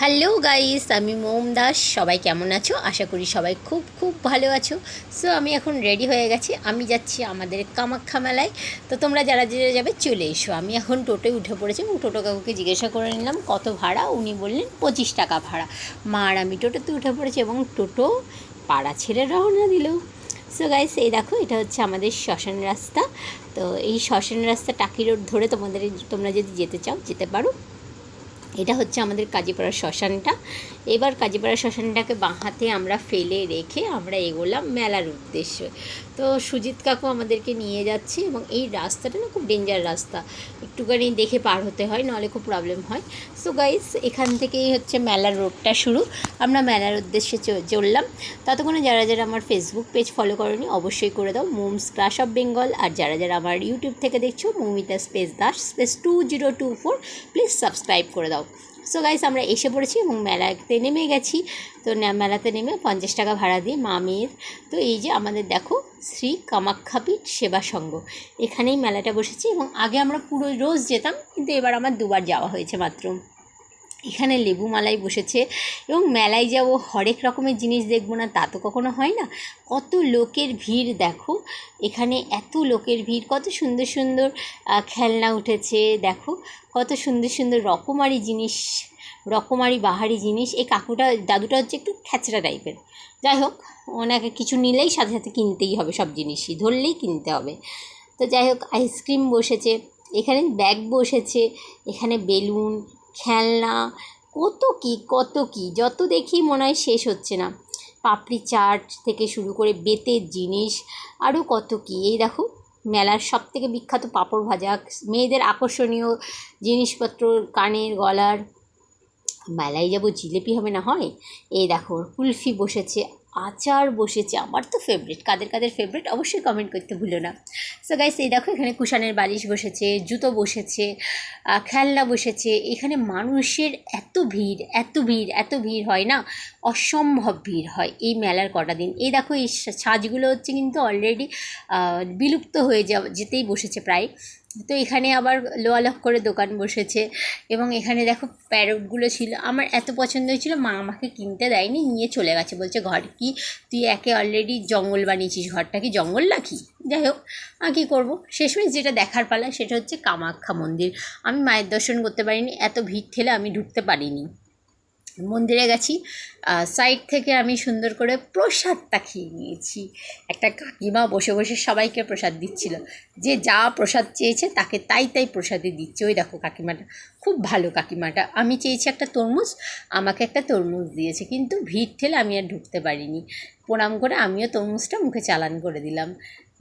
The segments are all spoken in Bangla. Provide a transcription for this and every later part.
হ্যালো গাইস, আমি মোম দাস। সবাই কেমন আছো? আশা করি সবাই খুব খুব ভালো আছো। সো আমি এখন রেডি হয়ে গেছি। আমি যাচ্ছি আমাদের কামাখ্যা মেলায়। তো তোমরা যারা যারা যাবে, চলে এসো। আমি এখন টোটোয় উঠে পড়েছি। এবং টোটো কাকুকে জিজ্ঞাসা করে নিলাম, কত ভাড়া? উনি বললেন, পঁচিশ টাকা ভাড়া। মা আর আমি টোটোতে উঠে পড়েছি এবং টোটো পাড়া ছেড়ে রওনা দিল। সো গাইস এই দেখো, এটা হচ্ছে আমাদের শ্মশান রাস্তা। তো এই শ্মশান রাস্তা টাকি রোড ধরে তোমাদের, তোমরা যদি যেতে চাও, যেতে পারো। এটা হচ্ছে আমাদের কাজীপাড়া শ্মশানটা। এবার কাজীপাড়া শ্মশানটাকে বাঁ হাতে আমরা ফেলে রেখে আমরা এগোলাম মেলার উদ্দেশ্যে। তো সুজিত কাকু আমাদেরকে নিয়ে যাচ্ছে এবং এই রাস্তাটা না খুব ডেঞ্জার রাস্তা। একটুখানি দেখে পার হতে হয় নাহলে খুব প্রবলেম হয়। সো গাইস এখান থেকেই হচ্ছে মেলার রোডটা শুরু। আমরা মেলার উদ্দেশ্যে চললাম। ততক্ষণে যারা যারা আমার ফেসবুক পেজ ফলো করনি, অবশ্যই করে দাও। মোমস ক্রাশ অফ বেঙ্গল আর যারা যারা আমার ইউটিউব থেকে দেখছ Moumita space Das space two zero two four please subscribe করে দাও। সো গাইস আমরা এসে পড়েছি এবং মেলাতে নেমে গেছি। তো মেলাতে নেমে পঞ্চাশ টাকা ভাড়া দিয়ে মা মেয়ের। তো এই যে আমাদের দেখো, শ্রী কামাখ্যাপীঠ সেবা সংঘ। এখানেই মেলাটা বসেছি এবং আগে আমরা পুরো রোজ যেতাম, কিন্তু এবার আমার দুবার যাওয়া হয়েছে মাত্র। এখানে লেবু মালাই বসেছে এবং মেলায় যাব, হরেক রকমের জিনিস দেখব না, তা তো কখনো হয় না। কত লোকের ভিড় দেখো, এখানে এত লোকের ভিড়, কত সুন্দর সুন্দর খেলনা উঠেছে দেখো, কত সুন্দর সুন্দর রকমারি জিনিস, রকমারি বাহারি জিনিস, এই কাকুটা, দাদুটা হচ্ছে একটু খ্যাচড়া টাইপের। যাই হোক, ওনাকে কিছু নিলেই সাথে সাথে কিনতেই হবে সব জিনিসই, ধরলেই কিনতে হবে। তো যাই হোক আইসক্রিম বসেছে, এখানে ব্যাগ বসেছে, এখানে বেলুন খেলনা, কত কি কত কি, যত দেখি মনে হয় শেষ হচ্ছে না। পাপড়ি চাট থেকে শুরু করে বেতের জিনিস আরও কত কি। এই দেখো, মেলার সব থেকে বিখ্যাত পাঁপড় ভাজা, মেয়েদের আকর্ষণীয় জিনিসপত্র, কানের গলার। মেলায় যাব জিলেপি হবে না হয়? এই দেখো, কুলফি বসেছে। আচার বসেছে, আমার তো ফেভারিট কাদের কাদের ফেভারিট অবশ্যই কমেন্ট করতে ভুলো না। সো গাইস এই দেখো এখানে কুশানের বালিশ বসেছে, জুতো বসেছে খেলনা বসেছে। এখানে মানুষের এত ভিড় এত ভিড় এত ভিড় হয় না? অসম্ভব ভিড় হয় এই মেলার কটা দিন। এই দেখো এই ছাঁচগুলো হচ্ছে কিন্তু অলরেডি বিলুপ্ত হয়ে যাওয়া যেতেই বসেছে প্রায়। তো এখানে আবার লোয়ালক করে দোকান বসেছে। এবং এখানে দেখো প্যারটগুলো ছিল। আমার এত পছন্দ হয়েছিল, মা আমাকে কিনতে দেয়নি, নিয়ে চলে গেছে। বলছে, ঘর কি? তুই একে অলরেডি জঙ্গল বানিয়েছিস, ঘরটা কি জঙ্গল নাকি? যাই হোক কী করব? শেষমেশ যেটা দেখার পালা, সেটা হচ্ছে কামাখ্যা মন্দির। আমি মায়ের দর্শন করতে পারিনি, এত ভিড় ঠেলে আমি ঢুকতে পারিনি। মন্দিরে গেছি। সাইড থেকে আমি সুন্দর করে প্রসাদটা খেয়ে নিয়েছি। একটা কাকিমা বসে বসে সবাইকে প্রসাদ দিচ্ছিল। যে যা প্রসাদ চেয়েছে তাকে তাই তাই প্রসাদে দিচ্ছে। ওই দেখো কাকিমাটা, খুব ভালো কাকিমাটা। আমি চেয়েছি একটা তরমুজ, আমাকে একটা তরমুজ দিয়েছে। কিন্তু ভিড় ঠেলে আমি আর ঢুকতে পারিনি। প্রণাম করে আমিও তরমুজটা মুখে চালান করে দিলাম।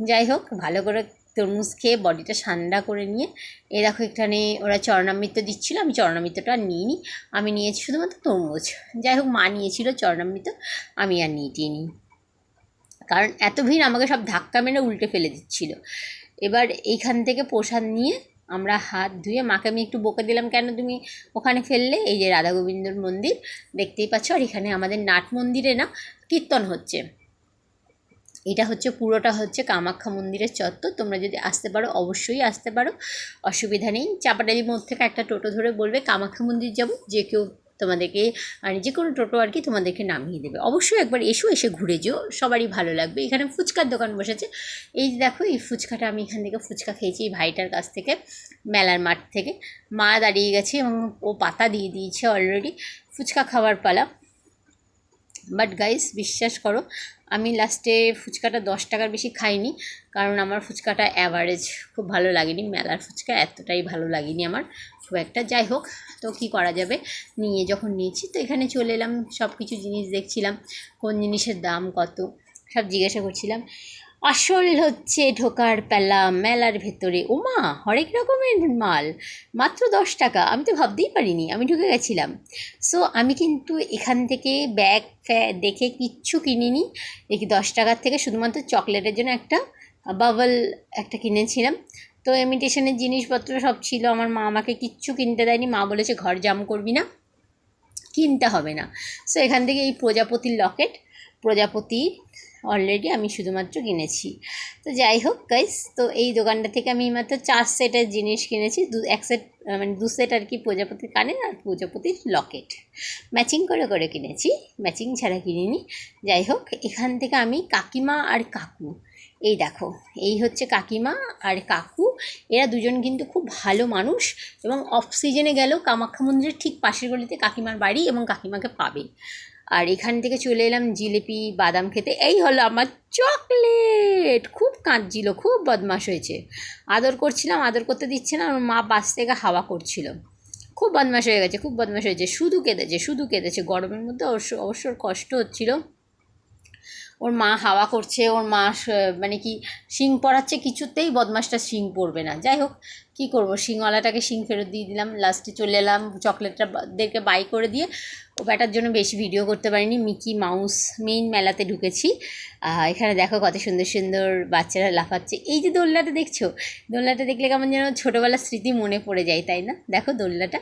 যাই হোক, ভালো করে তরমুজ খেয়ে বডিটা ঠান্ডা করে নিয়ে, এ দেখো এখানে ওরা চরণামৃত দিচ্ছিল, আমি চরণামৃতটা আর নিইনি, আমি নিয়েছি শুধুমাত্র তরমুজ। যাই হোক, মা নিয়েছিল চরণামৃত, আমি আর নিইনি। কারণ এত ভিড় আমাকে সব ধাক্কা মেরে উল্টে ফেলে দিচ্ছিল। এবার এইখান থেকে প্রসাদ নিয়ে আমরা হাত ধুয়ে, মাকে আমি একটু বকে দিলাম, কেন তুমি ওখানে ফেললে? এই যে রাধা গোবিন্দর মন্দির, দেখতেই পাচ্ছ? আর এখানে আমাদের নাট মন্দিরে না, কীর্তন হচ্ছে। এটা হচ্ছে, পুরোটা হচ্ছে কামাখ্যা মন্দিরের চত্বর। তোমরা যদি আসতে পারো, অবশ্যই আসতে পারো। অসুবিধা নেই। চাপাটালির মোড় থেকে একটা টোটো ধরে বলবে, কামাখ্যা মন্দির যাব। যে কেউ তোমাদেরকে মানে যে কোনো টোটো আর কি তোমাদেরকে নামিয়ে দেবে। অবশ্যই একবার এসো, এসে ঘুরে যেও। সবারই ভালো লাগবে। এখানে ফুচকার দোকান বসেছে। এই যে দেখো, এই ফুচকাটা আমি এখান থেকে ফুচকা খেয়েছি এই ভাইটার কাছ থেকে, মেলার মাঠ থেকে। মা দাঁড়িয়ে গেছে এবং ও পাতা দিয়ে দিয়েছে অলরেডি ফুচকা খাওয়ার পালা। বাট গাইস বিশ্বাস করো, আমি লাস্টে ফুচকাটা দশ টাকার বেশি খাইনি, কারণ আমার ফুচকাটা অ্যাভারেজ খুব ভালো লাগেনি, মেলার ফুচকা এতটাই ভালো লাগেনি আমার, খুব একটা। যাই হোক, তো কি করা যাবে? নিয়ে যখন নিয়েছি, তো এখানে চলে এলাম সব কিছু জিনিস দেখছিলাম, কোন জিনিসের দাম কত, সব জিজ্ঞাসা করছিলাম। আসল হচ্ছে ঢোকার পেলা মেলার ভেতরে। ওমা, হরেক রকমের মাল। মাত্র দশ টাকা। আমি তো ভাবতেই পারিনি, আমি ঢুকে গেছিলাম। সো আমি কিন্তু এখান থেকে ব্যাগ ফ্যা দেখে কিচ্ছু কিনিনি। দেখি দশ টাকার থেকে শুধুমাত্র চকলেটের জন্য একটা বাবল একটা কিনেছিলাম। তো ইমিটেশনের জিনিসপত্র সব ছিল। আমার মা আমাকে কিচ্ছু কিনতে দেয়নি। মা বলেছে, ঘর জাম করবি না, কিনতে হবে না। সো এখান থেকে এই প্রজাপতির লকেট প্রজাপতি অলরেডি আমি শুধুমাত্র কিনেছি। তো যাই হোক গাইস তো এই দোকানটা থেকে আমি মাত্র চার সেটের জিনিস কিনেছি, দু, এক সেট মানে দু সেট আর কি প্রজাপতির কানের আর প্রজাপতির লকেট ম্যাচিং করে করে কিনেছি ম্যাচিং ছাড়া কিনিনি। যাই হোক, এখান থেকে আমি কাকিমা আর কাকু। এই দেখো, এই হচ্ছে কাকিমা আর কাকু। এরা দুজন কিন্তু খুব ভালো মানুষ এবং অফ সিজনে গেলেও কামাখ্যা মন্দিরের ঠিক পাশের গলিতে কাকিমার বাড়ি এবং কাকিমাকে পাবে। আর এখান থেকে চলে এলাম জিলিপি, বাদাম খেতে। এই হলো আমার চকলেট! খুব কাঁদছিল, খুব বদমাশ হয়েছে। আদর করছিলাম, আদর করতে দিচ্ছে না, আমার মা বাস থেকে হাওয়া করছিল। খুব বদমাশ হয়ে গেছে, খুব বদমাশ হয়েছে। শুধু কেঁদেছে শুধু কেঁদেছে। গরমের মধ্যে অবশ্য অবশ্য কষ্ট হচ্ছিল। ওর মা হাওয়া করছে, ওর মা মানে কি, শিং পড়াচ্ছে, কিছুতেই বদমাসটা শিং পড়বে না। যাই হোক, কী করব? শিংওয়ালাটাকে শিং ফেরত দিয়ে দিলাম লাস্টে চলে এলাম চকলেটটা বা- দেরকে বাই করে দিয়ে, ও ব্যাটার জন্য বেশি ভিডিও করতে পারিনি মিকি মাউস মেইন মেলাতে ঢুকেছি। এখানে দেখো কত সুন্দর সুন্দর বাচ্চারা লাফাচ্ছে। এই যে দোলনাটা দেখছ? দোলনাটা দেখলে কেমন যেন ছোটোবেলার স্মৃতি মনে পড়ে যায়, তাই না? দেখো দোলনাটা।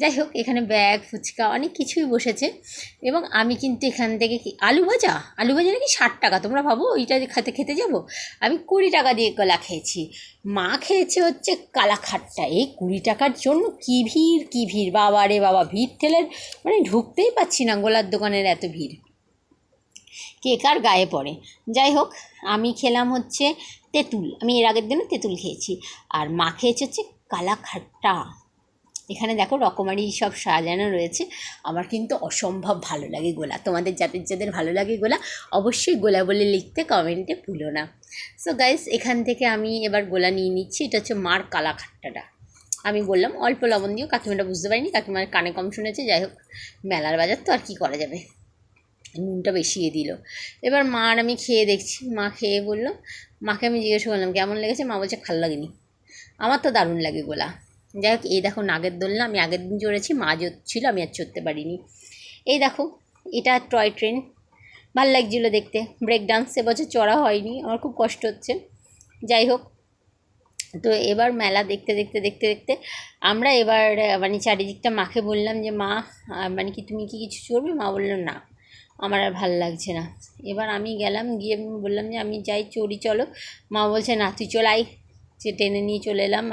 যাই হোক, এখানে ব্যাগ, ফুচকা, অনেক কিছুই বসেছে। এবং আমি কিন্তু এখান থেকে কি, আলু ভাজা? আলু ভাজা নাকি ষাট টাকা? তোমরা ভাবো, ওইটা খেতে খেতে যাব? আমি কুড়ি টাকা দিয়ে কলা খেয়েছি। মা খেয়েছে হচ্ছে কালাখাট্টা। এই কুড়ি টাকার জন্য কী ভিড় কী ভিড়? বাবা রে বাবা, ভিড় ঠেলে মানে ঢুকতেই পাচ্ছি না গোলার দোকানের এত ভিড়। কে কার গায়ে পড়ে? যাই হোক, আমি খেলাম হচ্ছে তেঁতুল। আমি এর আগের দিনও তেঁতুল খেয়েছি। আর মা খেয়েছে হচ্ছে কালাখাট্টা। এখানে দেখো রকমারি সব সাজানো রয়েছে। আমার কিন্তু অসম্ভব ভালো লাগে গোলা। তোমাদের যাদের যাদের ভালো লাগে গোলা, অবশ্যই গোলা বলে লিখতে কমেন্টে ভুলো না। সো গাইস এখান থেকে আমি এবার গোলা নিয়ে নিচ্ছি। এটা হচ্ছে মার কালাখাট্টাটা। আমি বললাম, অল্প লবণ দিও। কাকিমাটা বুঝতে পারিনি। কাকিমার কানে কম শুনেছে। যাই হোক, মেলার বাজার তো আর কি করা যাবে? নুনটা বেশিয়ে দিল। এবার মা আমি খেয়ে দেখছি। মা খেয়ে বলল, মাকে আমি জিজ্ঞেস করলাম, কেমন লেগেছে? মা বলছে, ভালো লাগেনি। আমার তো দারুণ লাগে গোলা। যাই হোক এই দেখো নাগের দোলনা, আমি আগের দিন চড়েছি মা ছিল, আমি আর চড়তে পারিনি। এই দেখো, এটা টয় ট্রেন, ভালো লাগছিল দেখতে। ব্রেক ডান্স এবছর চড়া হয়নি, আমার খুব কষ্ট হচ্ছে। যাই হোক তো এবার মেলা দেখতে দেখতে দেখতে দেখতে আমরা এবার মানে চারিদিকটা মাকে বললাম যে, মা মানে কি তুমি কি কিছু চড়বে? মা বলল, না, আমার আর ভালো লাগছে না। এবার আমি গেলাম, গিয়ে বললাম যে, আমি যাই, চড়ি, চলো। মা বলছে, না, তুই চল সে টেনে নিয়ে চলে এলাম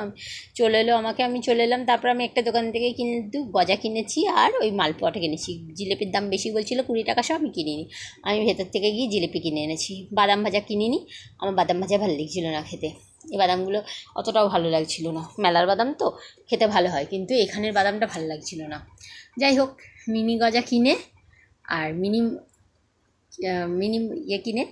চলে এলো আমাকে, আমি চলে এলাম, তারপর আমি একটা দোকান থেকে কিন্তু গজা কিনেছি আর ওই মালপোয়াটা কিনেছি। জিলিপির দাম বেশি বলছিল, কুড়ি টাকা সব আমি কিনিনি। আমি ভেতর থেকে গিয়ে জিলিপি কিনে এনেছি। বাদাম ভাজা কিনিনি, আমার বাদাম ভাজা ভালো লাগছিল না খেতে। এই বাদামগুলো অতটাও ভালো লাগছিল না। মেলার বাদাম তো খেতে ভালো হয়, কিন্তু এখানের বাদামটা ভালো লাগছিল না। যাই হোক, মিনি গজা কিনে আর মিনি মিনি ইয়ে কিনে